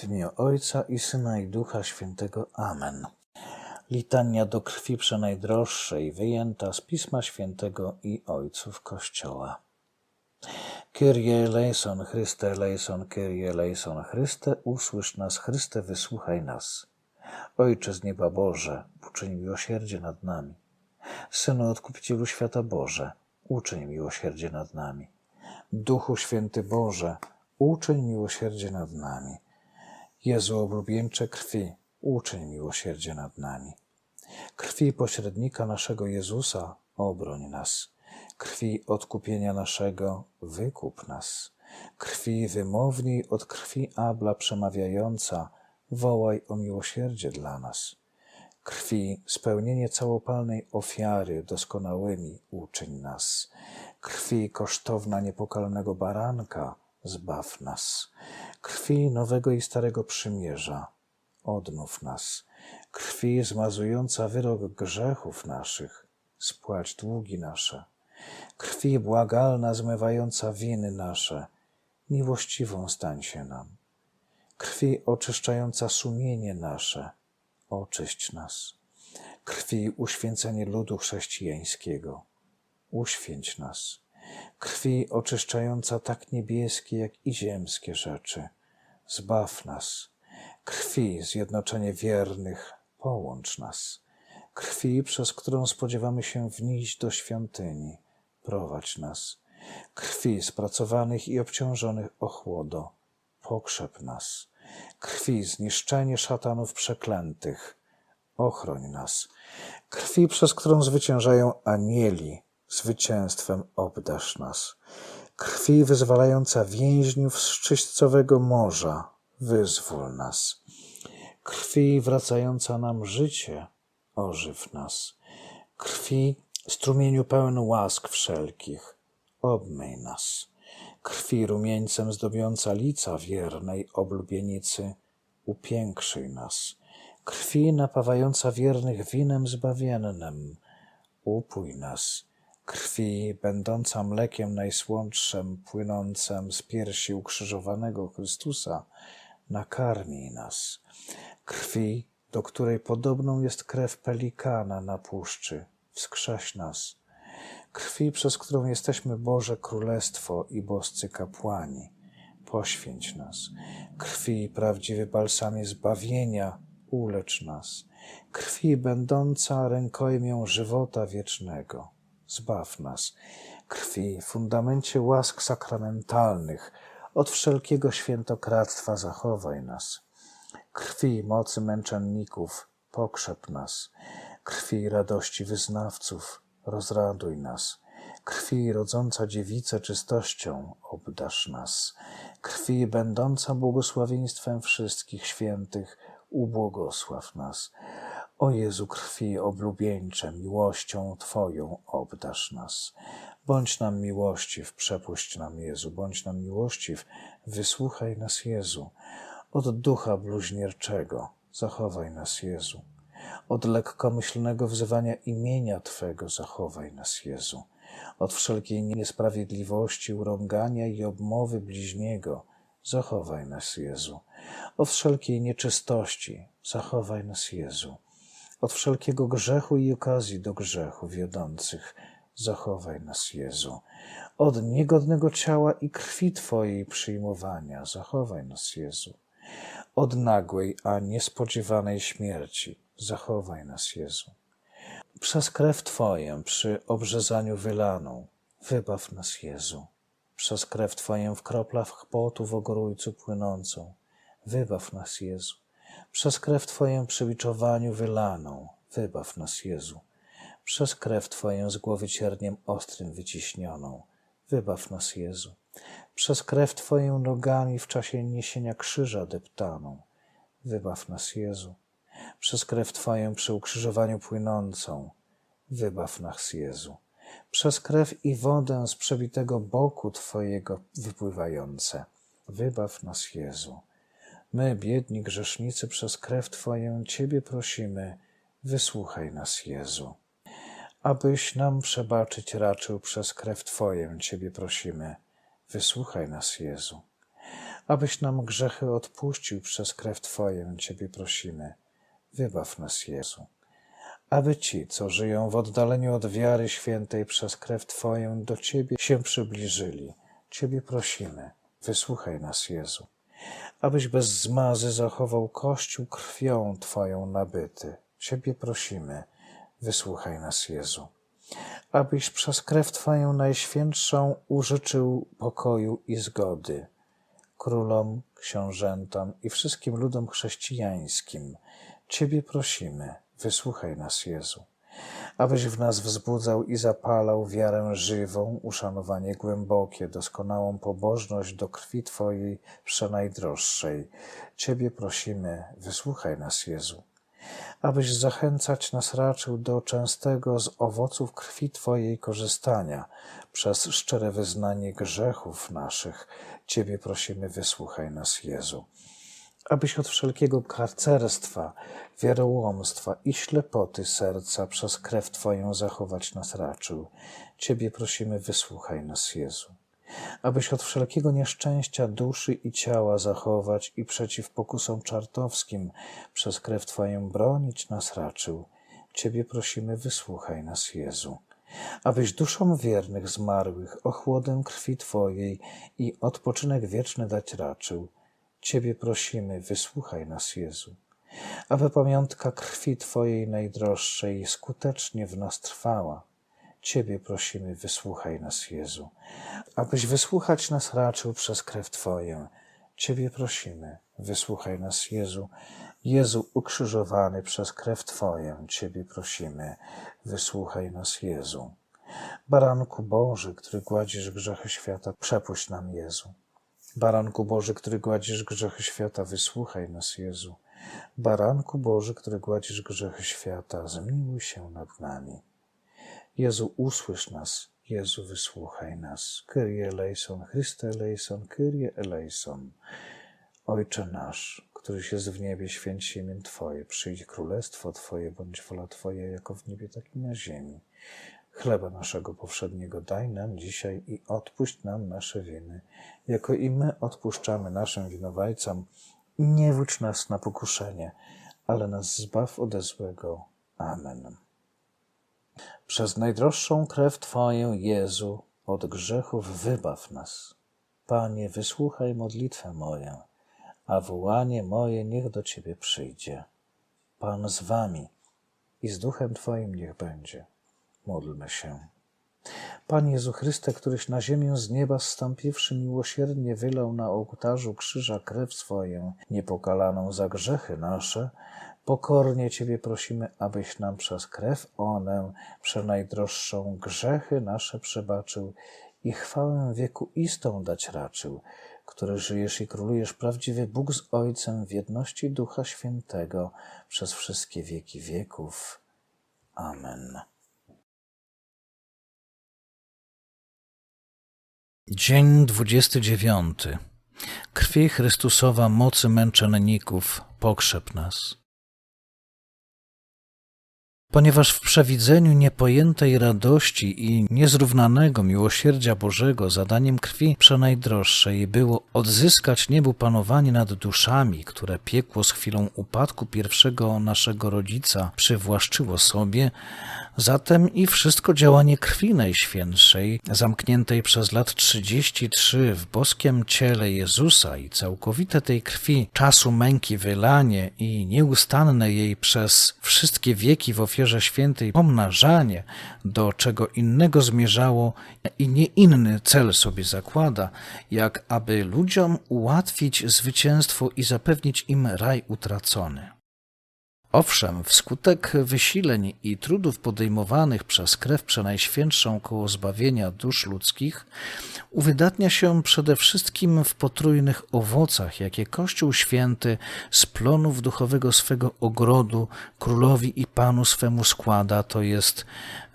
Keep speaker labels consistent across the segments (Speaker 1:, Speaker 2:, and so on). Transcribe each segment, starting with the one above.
Speaker 1: W imię Ojca i Syna i Ducha Świętego. Amen. Litania do krwi przenajdroższej, wyjęta z Pisma Świętego i Ojców Kościoła. Kyrie eleison, Chryste eleison, Kyrie eleison, Chryste, usłysz nas, Chryste, wysłuchaj nas. Ojcze z nieba Boże, uczyń miłosierdzie nad nami. Synu Odkupicielu Świata Boże, uczyń miłosierdzie nad nami. Duchu Święty Boże, uczyń miłosierdzie nad nami. Jezu oblubieńcze krwi, uczyń miłosierdzie nad nami. Krwi pośrednika naszego Jezusa, obroń nas. Krwi odkupienia naszego, wykup nas. Krwi wymowniej od krwi Abla przemawiająca, wołaj o miłosierdzie dla nas. Krwi spełnienie całopalnej ofiary doskonałymi uczyń nas. Krwi kosztowna niepokalnego baranka, zbaw nas. Krwi nowego i starego przymierza, odnów nas. Krwi zmazująca wyrok grzechów naszych, spłać długi nasze. Krwi błagalna zmywająca winy nasze, miłościwą stań się nam. Krwi oczyszczająca sumienie nasze, oczyść nas. Krwi uświęcenie ludu chrześcijańskiego, uświęć nas. Krwi oczyszczająca tak niebieskie, jak i ziemskie rzeczy, zbaw nas. Krwi zjednoczenie wiernych, połącz nas. Krwi, przez którą spodziewamy się wnieść do świątyni, prowadź nas. Krwi spracowanych i obciążonych ochłodo, pokrzep nas. Krwi zniszczenie szatanów przeklętych, ochroń nas. Krwi, przez którą zwyciężają anieli, zwycięstwem obdasz nas. Krwi wyzwalająca więźniów z czyśćcowego morza, wyzwól nas. Krwi wracająca nam życie, ożyw nas. Krwi strumieniu pełen łask wszelkich, obmyj nas. Krwi rumieńcem zdobiąca lica wiernej oblubienicy, upiększyj nas. Krwi napawająca wiernych winem zbawiennym, upój nas. Krwi będąca mlekiem najsłodszym, płynącem z piersi ukrzyżowanego Chrystusa, nakarmij nas. Krwi, do której podobną jest krew pelikana na puszczy, wskrześ nas. Krwi, przez którą jesteśmy Boże Królestwo i boscy kapłani, poświęć nas. Krwi, prawdziwy balsamie zbawienia, ulecz nas. Krwi, będąca rękojmią żywota wiecznego, zbaw nas. Krwi, fundamencie łask sakramentalnych, od wszelkiego świętokradztwa zachowaj nas. Krwi mocy męczenników, pokrzep nas. Krwi radości wyznawców, rozraduj nas. Krwi rodząca dziewicę czystością, obdasz nas. Krwi będąca błogosławieństwem wszystkich świętych, ubłogosław nas. O Jezu krwi oblubieńcze, miłością Twoją obdasz nas. Bądź nam miłościw, przepuść nam Jezu, bądź nam miłościw, wysłuchaj nas Jezu. Od ducha bluźnierczego zachowaj nas Jezu. Od lekkomyślnego wzywania imienia Twego zachowaj nas Jezu. Od wszelkiej niesprawiedliwości, urągania i obmowy bliźniego zachowaj nas Jezu. Od wszelkiej nieczystości zachowaj nas Jezu. Od wszelkiego grzechu i okazji do grzechu wiodących zachowaj nas Jezu. Od niegodnego ciała i krwi Twojej przyjmowania zachowaj nas Jezu. Od nagłej, a niespodziewanej śmierci zachowaj nas Jezu. Przez krew Twoją przy obrzezaniu wylaną wybaw nas Jezu. Przez krew Twoją w kroplach potu w ogrójcu płynącą wybaw nas Jezu. Przez krew Twoją przy biczowaniu wylaną wybaw nas Jezu przez krew Twoją z głowy cierniem ostrym wyciśnioną. Wybaw nas, Jezu. Przez krew Twoją nogami w czasie niesienia krzyża deptaną. Wybaw nas, Jezu. Przez krew Twoją przy ukrzyżowaniu płynącą. Wybaw nas, Jezu. Przez krew i wodę z przebitego boku Twojego wypływające. Wybaw nas, Jezu. My, biedni grzesznicy, przez krew Twoją Ciebie prosimy, wysłuchaj nas, Jezu abyś nam przebaczyć raczył przez krew Twoją, Ciebie prosimy. Wysłuchaj nas, Jezu. abyś nam grzechy odpuścił przez krew Twoją, Ciebie prosimy. Wybaw nas, Jezu. Aby ci, co żyją w oddaleniu od wiary świętej przez krew Twoją, do Ciebie się przybliżyli. Ciebie prosimy. Wysłuchaj nas, Jezu. Abyś bez zmazy zachował Kościół krwią Twoją nabyty. Ciebie prosimy. Wysłuchaj nas, Jezu. Abyś przez krew Twoją najświętszą użyczył pokoju i zgody królom, książętom i wszystkim ludom chrześcijańskim. Ciebie prosimy, wysłuchaj nas, Jezu, abyś w nas wzbudzał i zapalał wiarę żywą, uszanowanie głębokie, doskonałą pobożność do krwi Twojej przenajdroższej. Ciebie prosimy, wysłuchaj nas, Jezu abyś zachęcać nas raczył do częstego z owoców krwi Twojej korzystania przez szczere wyznanie grzechów naszych. Ciebie prosimy, wysłuchaj nas, Jezu. Abyś od wszelkiego karcerstwa, wierołomstwa i ślepoty serca przez krew Twoją zachować nas raczył. Ciebie prosimy, wysłuchaj nas, Jezu abyś od wszelkiego nieszczęścia duszy i ciała zachować i przeciw pokusom czartowskim przez krew Twoją bronić nas raczył. Ciebie prosimy, wysłuchaj nas, Jezu. Abyś duszom wiernych zmarłych ochłodę krwi Twojej i odpoczynek wieczny dać raczył. Ciebie prosimy, wysłuchaj nas, Jezu. Aby pamiątka krwi Twojej najdroższej skutecznie w nas trwała Ciebie prosimy, wysłuchaj nas, Jezu, abyś wysłuchać nas raczył przez krew Twoją. Ciebie prosimy, wysłuchaj nas, Jezu. Jezu ukrzyżowany przez krew Twoją, Ciebie prosimy, wysłuchaj nas, Jezu. Baranku Boży, który gładzisz grzechy świata, przepuść nam, Jezu. Baranku Boży, który gładzisz grzechy świata, wysłuchaj nas, Jezu. Baranku Boży, który gładzisz grzechy świata, zmiłuj się nad nami. Jezu, usłysz nas. Jezu, wysłuchaj nas. Kyrie eleison, Chryste eleison, Kyrie eleison. Ojcze nasz, któryś jest w niebie, święć imię Twoje. Przyjdź królestwo Twoje, bądź wola Twoja, jako w niebie, tak i na ziemi. Chleba naszego powszedniego daj nam dzisiaj i odpuść nam nasze winy, jako i my odpuszczamy naszym winowajcom. Nie wódź nas na pokuszenie, ale nas zbaw ode złego. Amen. Przez najdroższą krew Twoją, Jezu, od grzechów wybaw nas. Panie, wysłuchaj modlitwę moją, a wołanie moje niech do Ciebie przyjdzie. Pan z Wami i z Duchem Twoim niech będzie. Módlmy się. Panie Jezu Chryste, któryś na ziemię z nieba zstąpiwszy miłosiernie wylał na ołtarzu krzyża krew swoją, niepokalaną za grzechy nasze, Pokornie Ciebie prosimy, abyś nam przez krew onę, przenajdroższą, grzechy nasze przebaczył i chwałę wieku istą dać raczył, który żyjesz i królujesz prawdziwy Bóg z Ojcem w jedności Ducha Świętego przez wszystkie wieki wieków. Amen. Dzień 29. Krwi Chrystusowa mocy męczenników pokrzep nas. Ponieważ w przewidzeniu niepojętej radości i niezrównanego miłosierdzia Bożego zadaniem krwi przenajdroższej było odzyskać niebu panowanie nad duszami, które piekło z chwilą upadku pierwszego naszego rodzica przywłaszczyło sobie, zatem i wszystko działanie krwi Najświętszej, zamkniętej przez lat 33 w boskim ciele Jezusa i całkowite tej krwi czasu męki wylanie i nieustanne jej przez wszystkie wieki w ofierze świętej pomnażanie, do czego innego zmierzało i nie inny cel sobie zakłada, jak aby ludziom ułatwić zwycięstwo i zapewnić im raj utracony. Owszem, wskutek wysileń i trudów podejmowanych przez krew przenajświętszą koło zbawienia dusz ludzkich, uwydatnia się przede wszystkim w potrójnych owocach, jakie Kościół Święty z plonów duchowego swego ogrodu królowi i panu swemu składa, to jest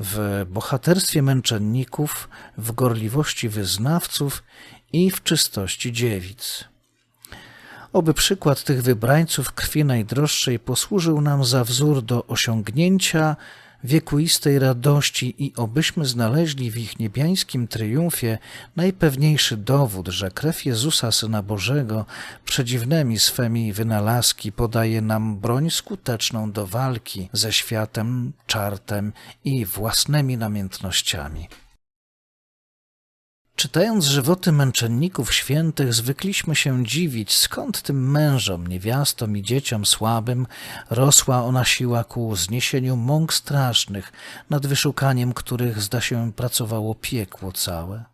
Speaker 1: w bohaterstwie męczenników, w gorliwości wyznawców i w czystości dziewic. Oby przykład tych wybrańców krwi najdroższej posłużył nam za wzór do osiągnięcia wiekuistej radości i obyśmy znaleźli w ich niebiańskim triumfie najpewniejszy dowód, że krew Jezusa Syna Bożego przedziwnymi swemi wynalazki podaje nam broń skuteczną do walki ze światem, czartem i własnymi namiętnościami. Czytając żywoty męczenników świętych, zwykliśmy się dziwić, skąd tym mężom, niewiastom i dzieciom słabym rosła ona siła ku zniesieniu mąk strasznych, nad wyszukaniem których, zda się, pracowało piekło całe.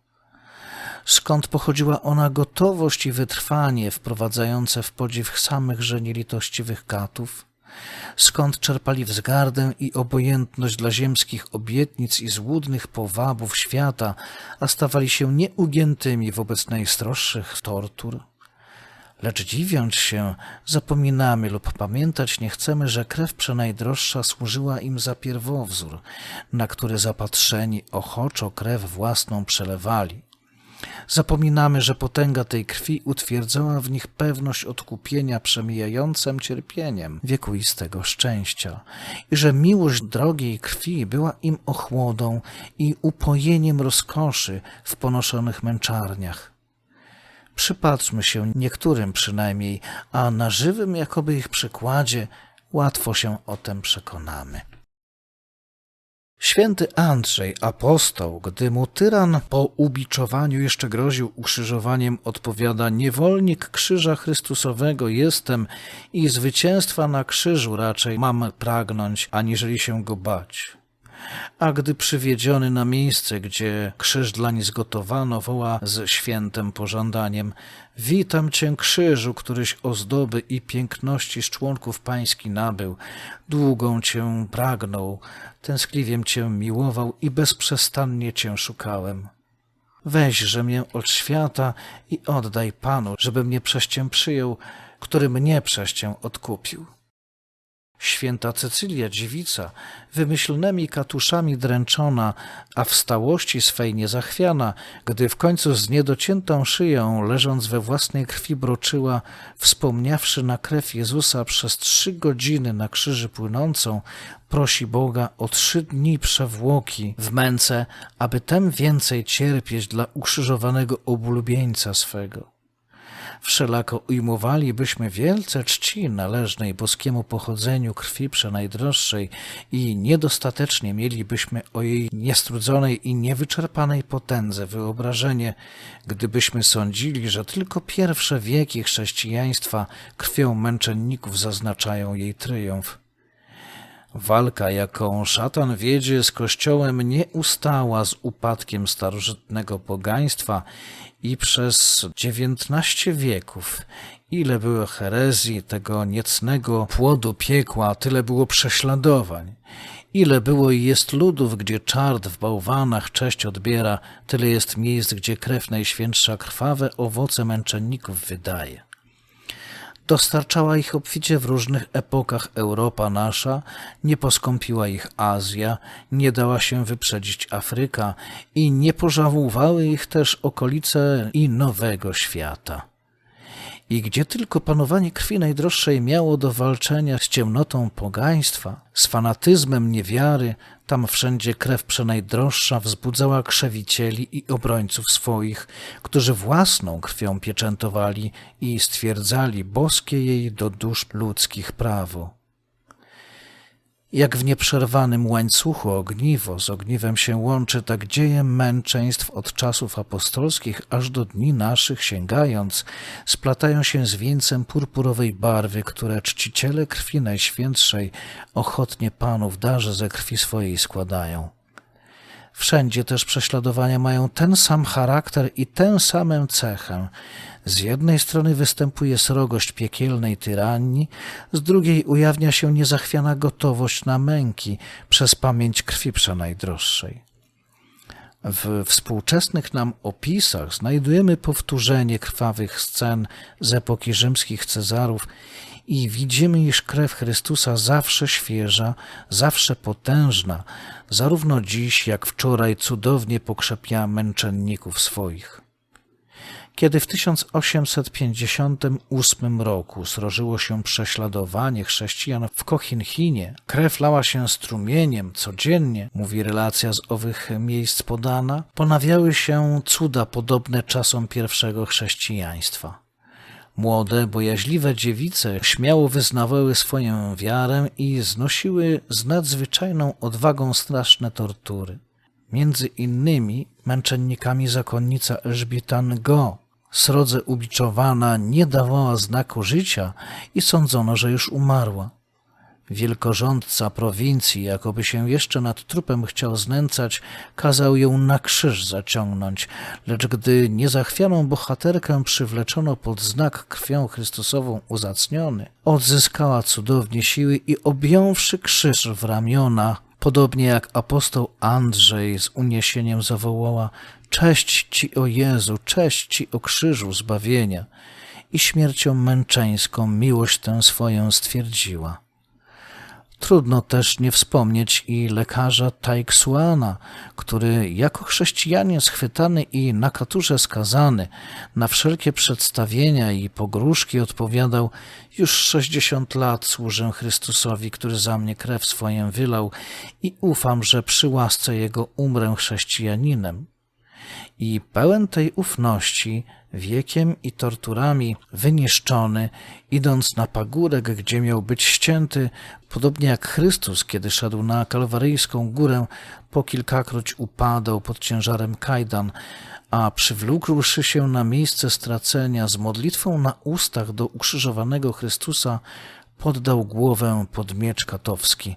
Speaker 1: Skąd pochodziła ona gotowość i wytrwanie wprowadzające w podziw samych żeni litościwych katów? Skąd czerpali wzgardę i obojętność dla ziemskich obietnic i złudnych powabów świata, a stawali się nieugiętymi wobec najstroższych tortur. Lecz dziwiąc się, zapominamy lub pamiętać nie chcemy, że krew przenajdroższa służyła im za pierwowzór, na który zapatrzeni ochoczo krew własną przelewali Zapominamy, że potęga tej krwi utwierdzała w nich pewność odkupienia przemijającym cierpieniem wiekuistego szczęścia i że miłość drogiej krwi była im ochłodą i upojeniem rozkoszy w ponoszonych męczarniach. Przypatrzmy się niektórym przynajmniej, a na żywym jakoby ich przykładzie łatwo się o tym przekonamy. Święty Andrzej, apostoł, gdy mu tyran po ubiczowaniu jeszcze groził ukrzyżowaniem, odpowiada: Niewolnik krzyża Chrystusowego jestem i zwycięstwa na krzyżu raczej mam pragnąć, aniżeli się go bać. A gdy przywiedziony na miejsce, gdzie krzyż dlań zgotowano, woła z świętym pożądaniem: Witam cię, krzyżu, któryś ozdoby i piękności z członków pański nabył. Długą cię pragnął, tęskliwiem cię miłował i bezprzestannie cię szukałem. Weźże mnie od świata i oddaj Panu, żeby mnie przez cię przyjął, który mnie przez cię odkupił. Święta Cecylia dziewica, wymyślnymi katuszami dręczona, a w stałości swej niezachwiana, gdy w końcu z niedociętą szyją, leżąc we własnej krwi broczyła, wspomniawszy na krew Jezusa przez trzy godziny na krzyży płynącą, prosi Boga o trzy dni przewłoki w męce, aby tem więcej cierpieć dla ukrzyżowanego obulubieńca swego wszelako ujmowalibyśmy wielce czci należnej boskiemu pochodzeniu krwi przenajdroższej i niedostatecznie mielibyśmy o jej niestrudzonej i niewyczerpanej potędze wyobrażenie, gdybyśmy sądzili, że tylko pierwsze wieki chrześcijaństwa krwią męczenników zaznaczają jej triumf. Walka, jaką szatan wiedzie z Kościołem, nie ustała z upadkiem starożytnego pogaństwa i przez dziewiętnaście wieków. Ile było herezji, tego niecnego płodu piekła, tyle było prześladowań. Ile było i jest ludów, gdzie czart w bałwanach cześć odbiera, tyle jest miejsc, gdzie krew najświętsza krwawe owoce męczenników wydaje. Dostarczała ich obficie w różnych epokach Europa nasza, nie poskąpiła ich Azja, nie dała się wyprzedzić Afryka i nie pożałowały ich też okolice i Nowego Świata. I gdzie tylko panowanie krwi najdroższej miało do walczenia z ciemnotą pogaństwa, z fanatyzmem niewiary, tam wszędzie krew przenajdroższa wzbudzała krzewicieli i obrońców swoich, którzy własną krwią pieczętowali i stwierdzali boskie jej do dusz ludzkich prawo. Jak w nieprzerwanym łańcuchu ogniwo z ogniwem się łączy, tak dzieje męczeństw od czasów apostolskich aż do dni naszych sięgając, splatają się z wieńcem purpurowej barwy, które czciciele krwi najświętszej ochotnie Panów darze ze krwi swojej składają. Wszędzie też prześladowania mają ten sam charakter i tę samą cechę. Z jednej strony występuje srogość piekielnej tyranii, z drugiej ujawnia się niezachwiana gotowość na męki przez pamięć krwi przenajdroższej. W współczesnych nam opisach znajdujemy powtórzenie krwawych scen z epoki rzymskich Cezarów i widzimy, iż krew Chrystusa zawsze świeża, zawsze potężna, zarówno dziś jak wczoraj cudownie pokrzepia męczenników swoich. Kiedy w 1858 roku srożyło się prześladowanie chrześcijan w Kochinchinie, krew lała się strumieniem codziennie, mówi relacja z owych miejsc podana, ponawiały się cuda podobne czasom pierwszego chrześcijaństwa. Młode, bojaźliwe dziewice śmiało wyznawały swoją wiarę i znosiły z nadzwyczajną odwagą straszne tortury. Między innymi męczennikami zakonnica Elżbieta Ngo, srodze ubiczowana, nie dawała znaku życia i sądzono, że już umarła. Wielkorządca prowincji, jakoby się jeszcze nad trupem chciał znęcać, kazał ją na krzyż zaciągnąć, lecz gdy niezachwianą bohaterkę przywleczono pod znak krwią Chrystusową uzacniony, odzyskała cudownie siły i objąwszy krzyż w ramiona, podobnie jak apostoł Andrzej z uniesieniem zawołała Cześć Ci, o Jezu, cześć Ci, o krzyżu zbawienia i śmiercią męczeńską miłość tę swoją stwierdziła. Trudno też nie wspomnieć i lekarza Taiksuana, który jako chrześcijanin schwytany i na katurze skazany na wszelkie przedstawienia i pogróżki odpowiadał już sześćdziesiąt lat służę Chrystusowi, który za mnie krew swoją wylał i ufam, że przy łasce Jego umrę chrześcijaninem i pełen tej ufności, wiekiem i torturami wyniszczony, idąc na pagórek, gdzie miał być ścięty, podobnie jak Chrystus, kiedy szedł na kalwaryjską górę, po kilkakroć upadał pod ciężarem kajdan, a przywlókłszy się na miejsce stracenia z modlitwą na ustach do ukrzyżowanego Chrystusa, poddał głowę pod miecz katowski.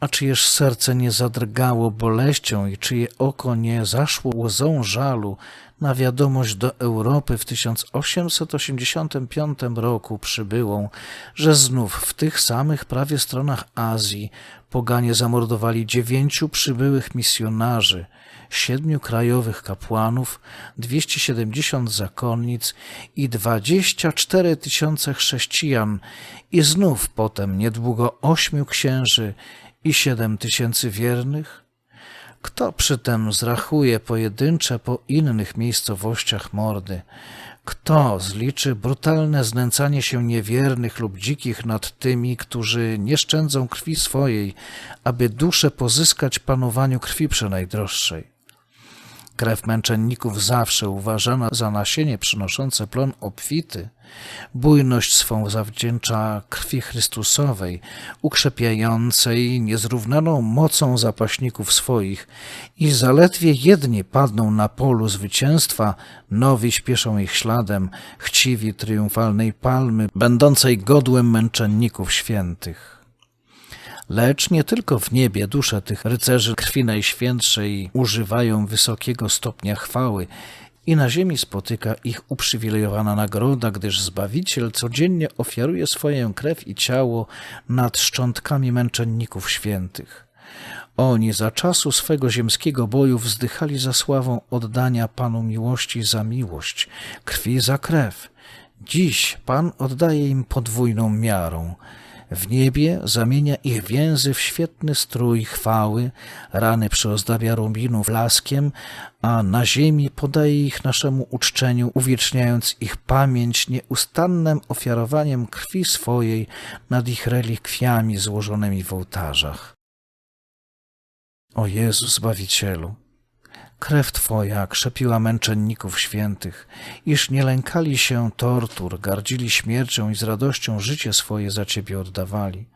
Speaker 1: A czyjeż serce nie zadrgało boleścią i czyje oko nie zaszło łzą żalu na wiadomość do Europy w 1885 roku przybyłą, że znów w tych samych prawie stronach Azji poganie zamordowali dziewięciu przybyłych misjonarzy, siedmiu krajowych kapłanów, 270 zakonnic i 24 tysiące chrześcijan i znów potem niedługo ośmiu księży i siedem tysięcy wiernych? Kto przytem zrachuje pojedyncze po innych miejscowościach mordy? Kto zliczy brutalne znęcanie się niewiernych lub dzikich nad tymi, którzy nie szczędzą krwi swojej, aby duszę pozyskać panowaniu krwi przenajdroższej? Krew męczenników zawsze uważana za nasienie przynoszące plon obfity, bujność swą zawdzięcza krwi Chrystusowej, ukrzepiającej niezrównaną mocą zapaśników swoich i zaledwie jedni padną na polu zwycięstwa, nowi śpieszą ich śladem, chciwi triumfalnej palmy, będącej godłem męczenników świętych. Lecz nie tylko w niebie dusze tych rycerzy krwi najświętszej używają wysokiego stopnia chwały i na ziemi spotyka ich uprzywilejowana nagroda, gdyż Zbawiciel codziennie ofiaruje swoją krew i ciało nad szczątkami męczenników świętych. Oni za czasu swego ziemskiego boju wzdychali za sławą oddania Panu miłości za miłość, krwi za krew. Dziś Pan oddaje im podwójną miarą – w niebie zamienia ich więzy w świetny strój chwały, rany przyozdabia rubinów laskiem, a na ziemi podaje ich naszemu uczczeniu, uwieczniając ich pamięć nieustannym ofiarowaniem krwi swojej nad ich relikwiami złożonymi w ołtarzach. O Jezu Zbawicielu! Krew Twoja krzepiła męczenników świętych, iż nie lękali się tortur, gardzili śmiercią i z radością życie swoje za Ciebie oddawali.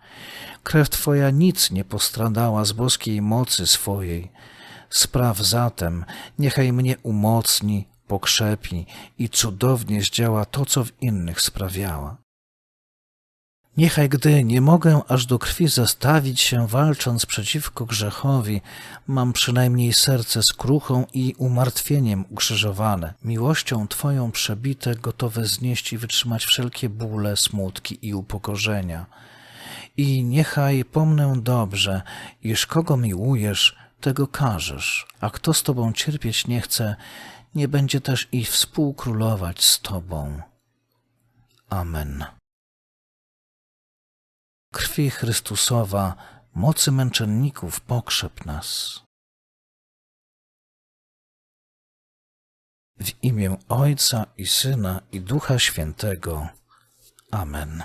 Speaker 1: Krew Twoja nic nie postradała z boskiej mocy swojej. Spraw zatem, niechaj mnie umocni, pokrzepi i cudownie zdziała to, co w innych sprawiała. Niechaj gdy nie mogę aż do krwi zastawić się walcząc przeciwko grzechowi, mam przynajmniej serce skruchą i umartwieniem ukrzyżowane, miłością Twoją przebite, gotowe znieść i wytrzymać wszelkie bóle, smutki i upokorzenia. I niechaj pomnę dobrze, iż kogo miłujesz, tego każesz, a kto z Tobą cierpieć nie chce, nie będzie też i współkrólować z Tobą. Amen krwi Chrystusowa, mocy męczenników pokrzep nas. W imię Ojca i Syna i Ducha Świętego. Amen.